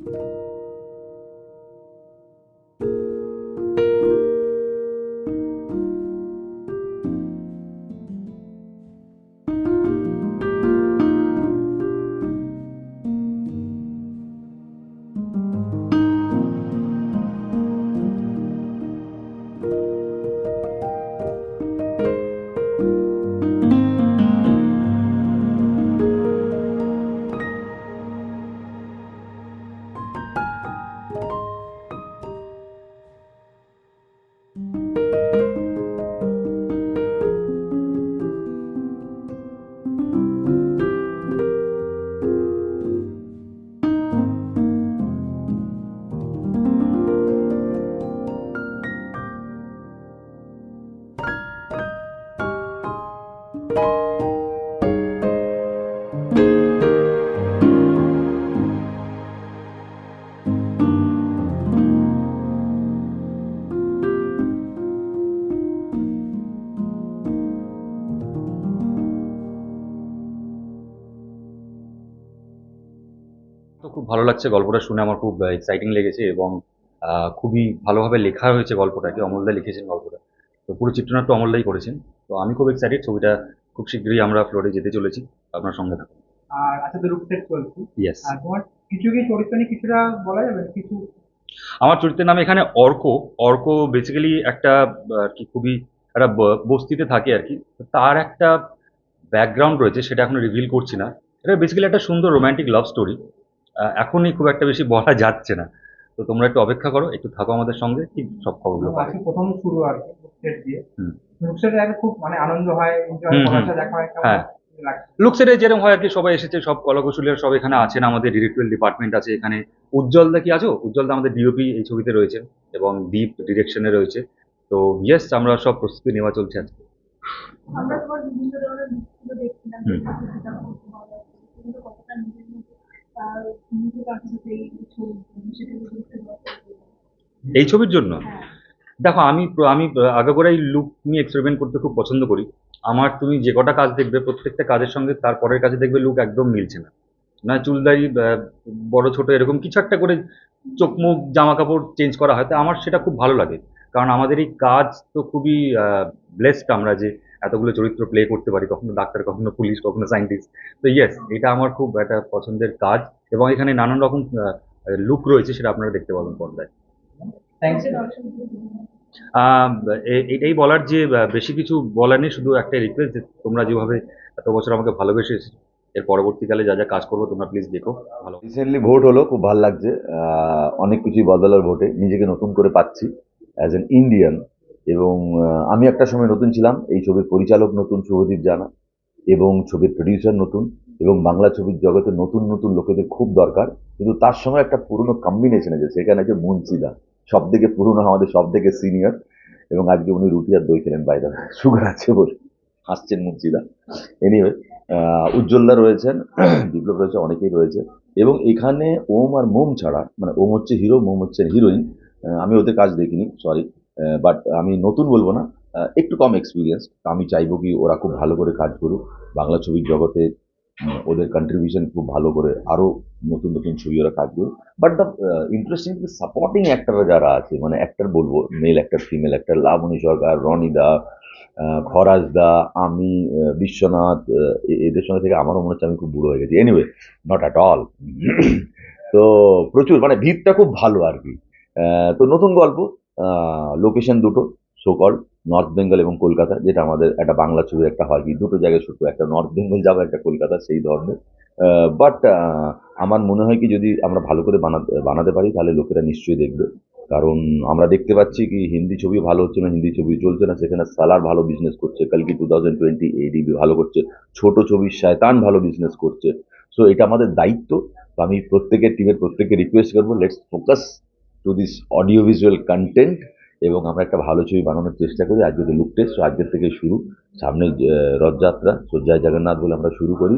তো খুব ভালো লাগছে। গল্পটা শুনে আমার খুব এক্সাইটিং লেগেছে এবং আহ, খুবই ভালোভাবে লেখা হয়েছে গল্পটাকে অমলদা লিখেছেন গল্পটা। তো পুরো চিত্রনাট্য অমলদাই করেছেন। তো আমি খুব এক্সাইটেড ছবিটা খুব শীঘ্রই আমরা ফ্লোরে যেতে চলেছি। আপনার সঙ্গে থাকুন। আর আচ্ছা তো রূপসেট চলছে ইয়েস আর তোমার কিছু কি চরিত্র নিয়ে কিছুটা বলা যাবে? কিছু আমার চরিত্রের নাম এখানে অর্ক। অর্ক বেসিক্যালি একটা আর কি খুবই একটা বস্তিতে থাকে আর কি। তার একটা ব্যাকগ্রাউন্ড রয়েছে সেটা এখন রিভিল করছি না। এটা বেসিক্যালি একটা সুন্দর রোমান্টিক লাভ স্টোরি এখনই খুব একটা বেশি বলা যাচ্ছে না। তো তোমরা একটু অপেক্ষা করো একটু থাকো আমাদের সঙ্গে ঠিক সব খবরগুলো পাবে। প্রথম শুরু আর কি খুব মানে আনন্দ হয় এনজয় দেখা হয় হ্যাঁ। লুকসেটে যেরকম হয় আর কি সবাই এসেছে সব কলাকুশলীরা সব এখানে আছেন আমাদের ডিরেক্টরিয়াল ডিপার্টমেন্ট আছে এখানে। উজ্জ্বলদা কি আছো? উজ্জ্বলদা আমাদের ডিওপি এই ছবিতে রয়েছে এবং দীপ ডিরেকশনে রয়েছে। তো ইয়েস আমরা সব প্রস্তুতি নেওয়া চলছে আজকে। আমরা তোমার বিভিন্ন ধরনের দেখছিলাম এই ছবির জন্য? হ্যাঁ। দেখো আমি আমি আগাগোড়াই লুক নিয়ে এক্সপেরিমেন্ট করতে খুব পছন্দ করি। আমার তুমি যে কটা কাজ দেখবে প্রত্যেকটা কাজের সঙ্গে তার পরের কাজে দেখবে লুক একদম মিলছে না। না চুলদারি বড় ছোট এরকম কিছু একটা করে চোখ মুখ জামা কাপড় চেঞ্জ করা হয়। তো আমার সেটা খুব ভালো লাগে। কারণ আমাদের এই কাজ তো খুবই ব্লেসড আমরা যে এতগুলো চরিত্র প্লে করতে পারি কখনো ডাক্তার কখনো পুলিশ কখনো সায়েন্টিস্ট তো ইয়েস এটা আমার খুব একটা পছন্দের কাজ এবং এখানে নানান রকম লুক রয়েছে সেটা আপনারা দেখতে পাবেন পর্দায়। এটাই বলার যে বেশি কিছু বলার নেই শুধু একটা রিকোয়েস্ট যে তোমরা যেভাবে এত বছর আমাকে ভালোবেসে এসেছ এর পরবর্তীকালে যা যা কাজ করব তোমরা প্লিজ দেখো ভালো। রিসেন্টলি ভোট হলো খুব ভালো লাগছে। আহ, অনেক কিছুই বদলার ভোটে নিজেকে নতুন করে পাচ্ছি অ্যাজ এন ইন্ডিয়ান এবং আমি একটা সময় নতুন ছিলাম। এই ছবির পরিচালক নতুন, শুভদীপ জানা, এবং ছবির প্রডিউসার নতুন, এবং বাংলা ছবির জগতে নতুন নতুন লোকেদের খুব দরকার। কিন্তু তার সঙ্গে একটা পুরনো কম্বিনেশন আছে, সেখানে আছে মুন্সিদা সব থেকে পুরনো আমাদের সব থেকে সিনিয়র এবং আজকে উনি রুটি আর দই খেলেন বাইরে সুগার আছে বলে। হাসছেন মুন্সিদা। এনিওয়ে উজ্জ্বলদা রয়েছেন, বিপ্লব রয়েছে, অনেকেই রয়েছে, এবং এখানে ওম আর মোম ছাড়া মানে ওম হচ্ছে হিরো মোম হচ্ছে হিরোইন আমি ওদের কাজ দেখিনি সরি বাট আমি নতুন বলব না একটু কম এক্সপিরিয়েন্স আমি চাইব কি ওরা খুব ভালো করে কাজ করুক, বাংলা ছবির জগতে ওদের কন্ট্রিবিউশন খুব ভালো করে আরও নতুন নতুন ছবি ওরা কাজ করুক। বাট দ্য ইন্টারেস্টিং সাপোর্টিং অ্যাক্টাররা যারা আছে মানে অ্যাক্টার বলব male actor female actor Laboni Sarkar, Rony da Kharaj da, আমি বিশ্বনাথ এদের সঙ্গে থেকে আমারও মনে হচ্ছে আমি খুব বুড়ো হয়ে গেছি। এনিওয়ে নট অ্যাট অল তো প্রচুর মানে ভিড়টা খুব ভালো আর কি। তো নতুন গল্প লোকেশন দুটো সোকল নর্থ বেঙ্গল এবং কলকাতা যেটা আমাদের একটা বাংলা ছবির একটা হয় কি, দুটো জায়গায় ছোট একটা নর্থ বেঙ্গল যাব একটা কলকাতা সেই ধরনের। বাট আমার মনে হয় কি যদি আমরা ভালো করে বানাতে বানাতে পারি, তাহলে লোকেরা নিশ্চয়ই দেখবে। কারণ আমরা দেখতে পাচ্ছি কি, হিন্দি ছবি ভালো হচ্ছে না, হিন্দি ছবি চলছে না, সেখানে সালার ভালো বিজনেস করছে, কালকি টু থাউজেন্ড টোয়েন্টি এডিবি ভালো করছে, ছোট ছবির শায়তান ভালো বিজনেস করছে। সো এটা আমাদের দায়িত্ব। আমি প্রত্যেকের টিমের প্রত্যেককে রিকোয়েস্ট করব let's focus to this audio visual content এবং আমরা একটা ভালো ছবি বানানোর চেষ্টা করি আজকে তো লুক টেস্ট আজকের থেকে শুরু। সামনে রথযাত্রা সো জয় জগন্নাথ বলে আমরা শুরু করি।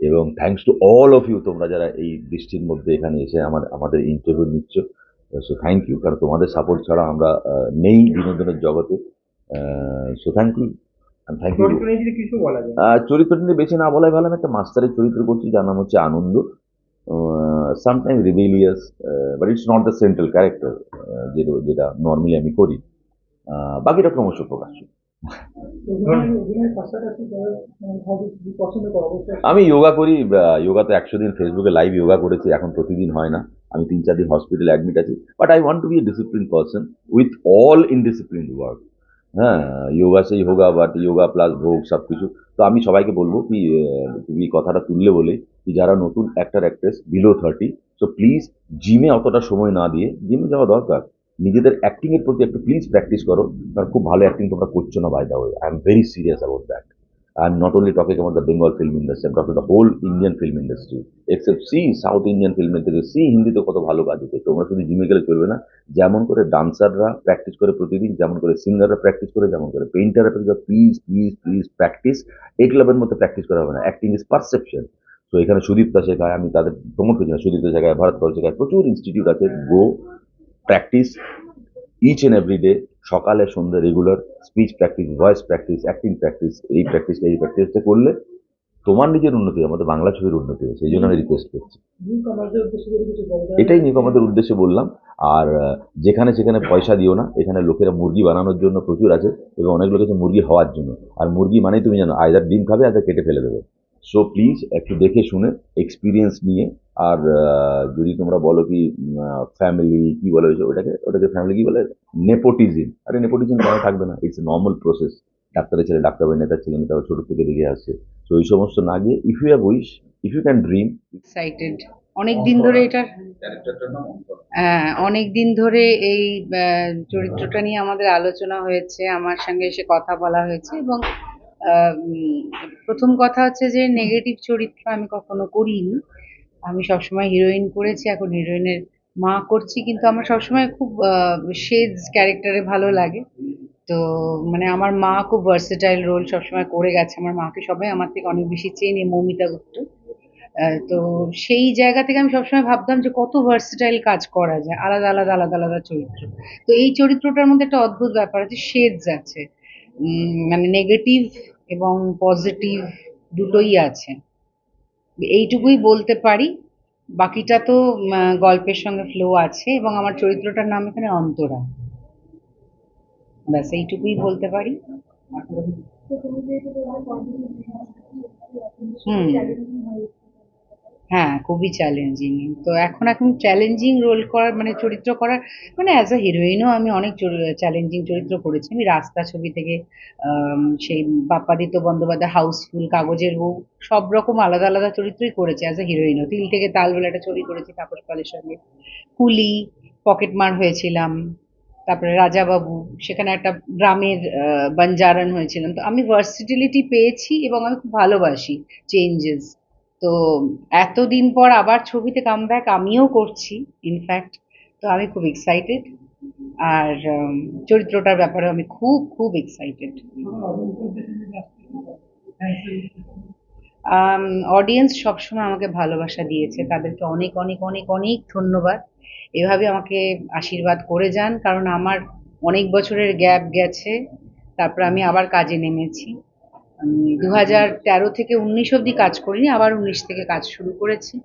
এবং thanks to all of you তোমরা যারা এই বৃষ্টির মধ্যে এখানে এসে আমার আমাদের ইন্টারভিউ নিচ্ছ সো থ্যাংক ইউ কারণ তোমাদের সাপোর্ট ছাড়া আমরা নেই বিনোদনের জগতে। So thank you thank you চরিত্র নিয়ে বেশি না। বলাই ভালো আমি একটা মাস্টারের চরিত্র করছি যার নাম হচ্ছে Anand. Sometime rebellious but it's not the central character যেটা নর্মালি আমি করি। বাকিটা ক্রমশ অবশ্যই আমি যোগা করি যোগা তো একশো দিন ফেসবুকে লাইভ যোগা করেছি, এখন প্রতিদিন হয় না। আমি তিন চার দিন হসপিটালে অ্যাডমিট আছি। But I want to be a discipline person with all indiscipline work হ্যাঁ যোগা সেই হোগা বাট যোগা প্লাস ভোগ সব কিছু তো আমি সবাইকে বলব কি তুমি কথাটা তুললে বলে কি যারা নতুন actor actress below thirty so please জিমে অতটা সময় না দিয়ে জিমে যাওয়া দরকার। নিজেদের অ্যাক্টিংয়ের প্রতি একটু প্লিজ প্র্যাকটিস করো। কারণ খুব ভালো অ্যাক্টিং তোমরা করছ না by the way I am very serious about that I'm not only talking about the Bengal film industry, I'm talking the whole Indian film industry. Except see South Indian film থেকে see হিন্দিতে কত ভালো কাজ হচ্ছে। তোমরা শুধু জিমে গেলে চলবে না। যেমন করে ডান্সাররা প্র্যাকটিস করে প্রতিদিন যেমন করে সিঙ্গাররা প্র্যাকটিস করে যেমন করে পেইন্টাররা practice please please please practice এই ক্লাবের মধ্যে প্র্যাকটিস করা হবে না। অ্যাক্টিং ইজ পারসেপশন তো এখানে সুদীপ্তা শেখায় আমি তাদের প্রমোট করছি না। সুদীপ্তা শেখায় ভারত শেখায় প্রচুর ইনস্টিটিউট আছে। Go practice each and every day সকালে সন্ধ্যে regular speech practice voice practice acting practice এই প্র্যাকটিস এই প্র্যাকটিসটা করলে তোমার নিজের উন্নতি আমাদের বাংলা ছবির উন্নতি হবে সেই জন্য আমি রিকোয়েস্ট করছি। এটাই নিয়ে আমাদের উদ্দেশ্যে বললাম। আর যেখানে সেখানে পয়সা দিও না এখানে লোকেরা মুরগি বানানোর জন্য প্রচুর আছে এবং অনেক লোক আছে মুরগি হওয়ার জন্য। আর মুরগি মানেই তুমি জানো আয়দার ডিম খাবে আয়দার কেটে ফেলে দেবে। সো প্লিজ একটু দেখে শুনে এক্সপিরিয়েন্স নিয়ে আর যদি তোমরা বলো কি ফ্যামিলি কি বলে ওটাকে ওটাকে ফ্যামিলি কি বলে? নেপোটিজম আরে নেপোটিজম কেন থাকবে না? ইটস নর্মাল প্রসেস ডাক্তারের ছেলে, ডাক্তার বা নেতার ছেলে, নেতা ছোট থেকে দেখে আসছে। তো এই সমস্ত না গিয়ে if you have wish if you can dream excited অনেক দিন ধরে এটার হ্যাঁ অনেক দিন ধরে এই চরিত্রটা নিয়ে আমাদের আলোচনা হয়েছে, আমার সঙ্গে এসে কথা বলা হয়েছে এবং প্রথম কথা হচ্ছে যে নেগেটিভ চরিত্র আমি কখনো করিনি। আমি সবসময় হিরোইন করেছি, এখন হিরোইনের মা করছি, কিন্তু আমার সবসময় খুব শেডস ক্যারেক্টারে ভালো লাগে। তো মানে আমার মা খুব ভার্সেটাইল রোল সবসময় করে গেছে। আমার মাকে সবাই আমার থেকে অনেক বেশি চেনে, মৌমিতা গুপ্ত। তো সেই জায়গা থেকে আমি সবসময় ভাবতাম যে কত ভার্সেটাইল কাজ করা যায়, আলাদা আলাদা আলাদা আলাদা চরিত্র। তো এই চরিত্রটার মধ্যে একটা অদ্ভুত ব্যাপার আছে শেডস আছে। মানে নেগেটিভ এবং পজিটিভ দুটোই আছে। এইটুকুই বলতে পারি। বাকিটা তো গল্পের সঙ্গে ফ্লো আছে এবং আমার চরিত্রটার নাম এখানে অন্তরা। ব্যাস, এইটুকুই বলতে পারি। হুম। হয়, খুবই চ্যালেঞ্জিং তো এখন এখন চ্যালেঞ্জিং রোল করার মানে চরিত্র করার মানে অ্যাজ আ হিরোইনও আমি অনেক চ্যালেঞ্জিং চরিত্র করেছি। আমি রাস্তা ছবি থেকে সেই বাপ্পাদিত্য বন্দ্যোপাধ্যায় হাউসফুল কাগজের বউ, সব রকম আলাদা আলাদা চরিত্রই করেছি অ্যাজ আ হিরোইনও তিল থেকে তাল বলে একটা ছবি করেছি তাপস পালের সঙ্গে। কুলি পকেটমার হয়েছিলাম। তারপরে রাজাবাবু, সেখানে একটা গ্রামের বাঞ্জারান হয়েছিলাম। তো আমি ভার্সিটিলিটি পেয়েছি এবং আমি খুব ভালোবাসি চেঞ্জেস তো এতদিন পর আবার ছবিতে কামব্যাক আমিও করছি ইনফ্যাক্ট তো আমি খুব এক্সাইটেড আর চরিত্রটার ব্যাপারে আমি খুব খুব এক্সাইটেড অডিয়েন্স সবসময় আমাকে ভালোবাসা দিয়েছে, তাদেরকে অনেক অনেক অনেক অনেক ধন্যবাদ। এভাবে আমাকে আশীর্বাদ করে যান, কারণ আমার অনেক বছরের গ্যাপ গেছে, তারপর আমি আবার কাজে নেমেছি। দু হাজার তেরো থেকে উনিশ অবধি কাজ করিনি, আবার উনিশ থেকে কাজ শুরু করেছি।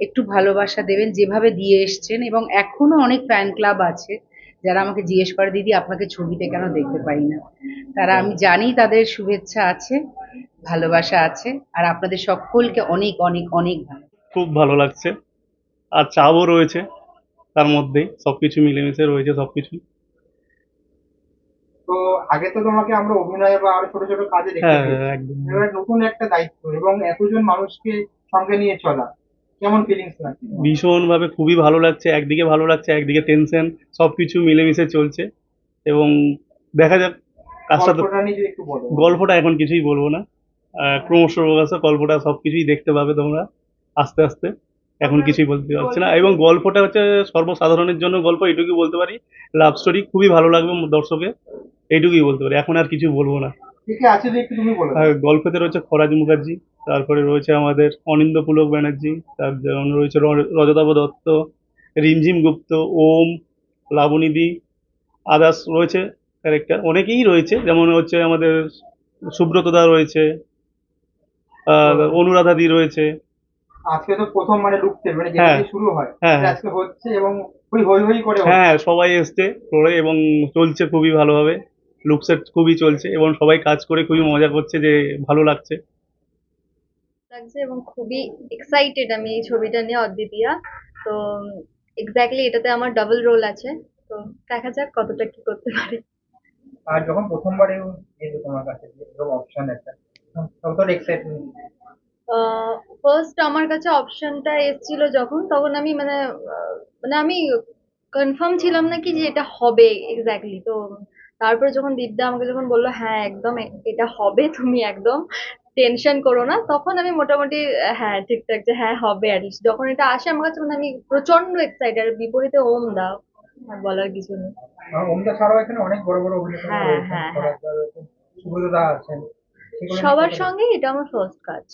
একটু ভালোবাসা দেবেন, যেভাবে দিয়ে এসছেন এবং এখনও অনেক ফ্যান ক্লাব আছে, যারা আমাকে জিজ্ঞেস করে, দিদি, আপনাকে ছবিতে কেন দেখতে পাই না? তারা আমি জানি তাদের শুভেচ্ছা আছে, ভালোবাসা আছে, আর আপনাদের সকলকে অনেক অনেক অনেক ভালো। খুব ভালো লাগছে। আর চাপও রয়েছে, তার মধ্যেই সবকিছু মিলেমিশে রয়েছে সব সবকিছু। তো আগে তো তোমাকে আমরা অভিনয় বা আরও ছোট ছোট কাজে হ্যাঁ দেখেছি এবার নতুন একটা দায়িত্ব এবং এতজন মানুষকে সঙ্গে নিয়ে চলা কেমন ফিলিংস লাগছে? ভীষণ ভাবে খুবই ভালো লাগছে একদিকে ভালো লাগছে একদিকে টেনশন সবকিছু মিলেমিশে চলছে এবং দেখা যাক কাজটা তো গল্পটা এখন কিছুই বলব না। ক্রমশ গল্পটা সবকিছুই দেখতে পাবে তোমরা আস্তে আস্তে। এখন কিছুই বলতে পারছি না। এবং গল্পটা হচ্ছে সর্বসাধারণের জন্য গল্প এইটুকুই বলতে পারি। লাভ স্টোরি খুবই ভালো লাগবে দর্শকে এইটুকুই বলতে পারি। এখন আর কিছু বলব না। গল্পেতে রয়েছে খরাজ মুখার্জি তারপরে রয়েছে আমাদের অনিন্দ পুলক ব্যানার্জি তার যেমন রয়েছে র- রজতাভ দত্ত রিমঝিম গুপ্ত ওম লাবণীদি আদার্স রয়েছে ক্যারেক্টার অনেকেই রয়েছে যেমন হচ্ছে আমাদের সুব্রতদা রয়েছে অনুরাধাদি রয়েছে। আজকে তো প্রথম মানে লুকতে মানে যেটা হ্যাঁ। শুরু হয় হ্যাঁ, আজকে হচ্ছে এবং ওই হই হই করে হ্যাঁ সবাই এসছে করে এবং চলছে খুবই ভালোভাবে। লুকসেট খুবই চলছে এবং সবাই কাজ করে খুবই মজা করছে যে ভালো লাগছে। লাগছে এবং খুবই এক্সাইটেড আমি এই ছবিটা নিয়ে অদ্বিতীয়া। তো এক্স্যাক্টলি এটাতে আমার ডাবল রোল আছে। তো দেখা যাক কতটা কি করতে পারি। আর যখন প্রথমবার তোমার কাছে এরকম অপশন একটা তখন তো এক্সাইটমেন্ট ফার্স্ট আমার কাছে অপশনটা এসেছিল যখন তখন আমি মানে মানে আমি কনফার্ম ছিলাম না কি যে এটা হবে এক্স্যাক্টলি তো তারপরে যখন দীপদা আমাকে যখন বলল হ্যাঁ একদম এটা হবে তুমি একদম টেনশন করো না। তখন আমি মোটামুটি হ্যাঁ ঠিকঠাক যে হ্যাঁ হবে অ্যাটলিস্ট যখন এটা আসে আমার কাছে মানে আমি প্রচণ্ড এক্সাইটেড বিপরীতে ওম দা আর বলার কিছু নেই। ওমদা ছাড়াও এখানে অনেক বড় বড় অভিনেতা হ্যাঁ, হ্যাঁ, পরাগদা রয়েছেন, সুব্রতদা আছেন। সবার সঙ্গে এটা আমার ফার্স্ট কাজ।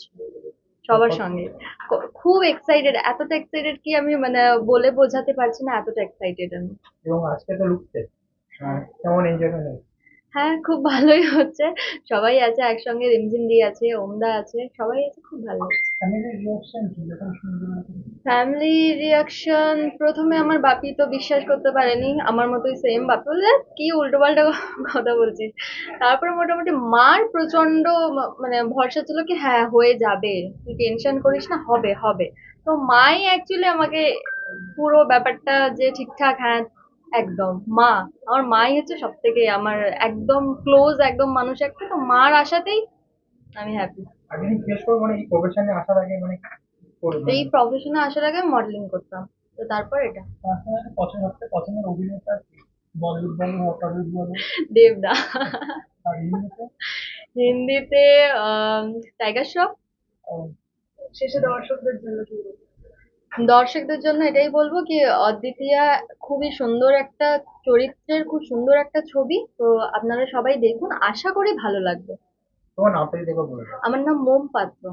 সবার সঙ্গে। খুব এক্সাইটেড এতটা এক্সাইটেড কি আমি মানে বলে বোঝাতে পারছি না এতটা এক্সাইটেড আমি। এবং আজকে তো লুকতে কেমন এনজয়মেন্ট হ্যাঁ খুব ভালোই হচ্ছে। সবাই আছে একসঙ্গে রিমঝিম দি আছে ওমদা আছে সবাই আছে খুব ভালো ফ্যামিলির কি? যখন ফ্যামিলি রিয়াকশন প্রথমে আমার বাপি তো বিশ্বাস করতে পারেনি আমার মতোই সেম বাপি। বললে কি উল্টো পাল্টা কথা বলছিস। তারপরে মোটামুটি মার প্রচণ্ড মানে ভরসা ছিল কি হ্যাঁ হয়ে যাবে। তুই টেনশন করিস না হবে হবে। তো মাই অ্যাকচুয়ালি আমাকে পুরো ব্যাপারটা যে ঠিকঠাক হ্যাঁ একদম। মা আমার মাই হচ্ছে সব থেকে আমার একদম ক্লোজ একদম মানুষ একটা তো মার আশাতেই আমি হ্যাপি মানে এই প্রফেশনে আসার আগে মানে মডেলিং করতাম। তো তারপর এটা। দেবদা। হিন্দিতে? টাইগার শ্রফ শেষে দর্শকদের জন্য? দর্শকদের জন্য এটাই বলব কি অদ্বিতীয়া খুবই সুন্দর একটা চরিত্রের খুব সুন্দর একটা ছবি। তো আপনারা সবাই দেখুন আশা করি ভালো লাগবে। তোমার নামটা যদি একবার বলে দাও। আমার নাম মোম পাত্র।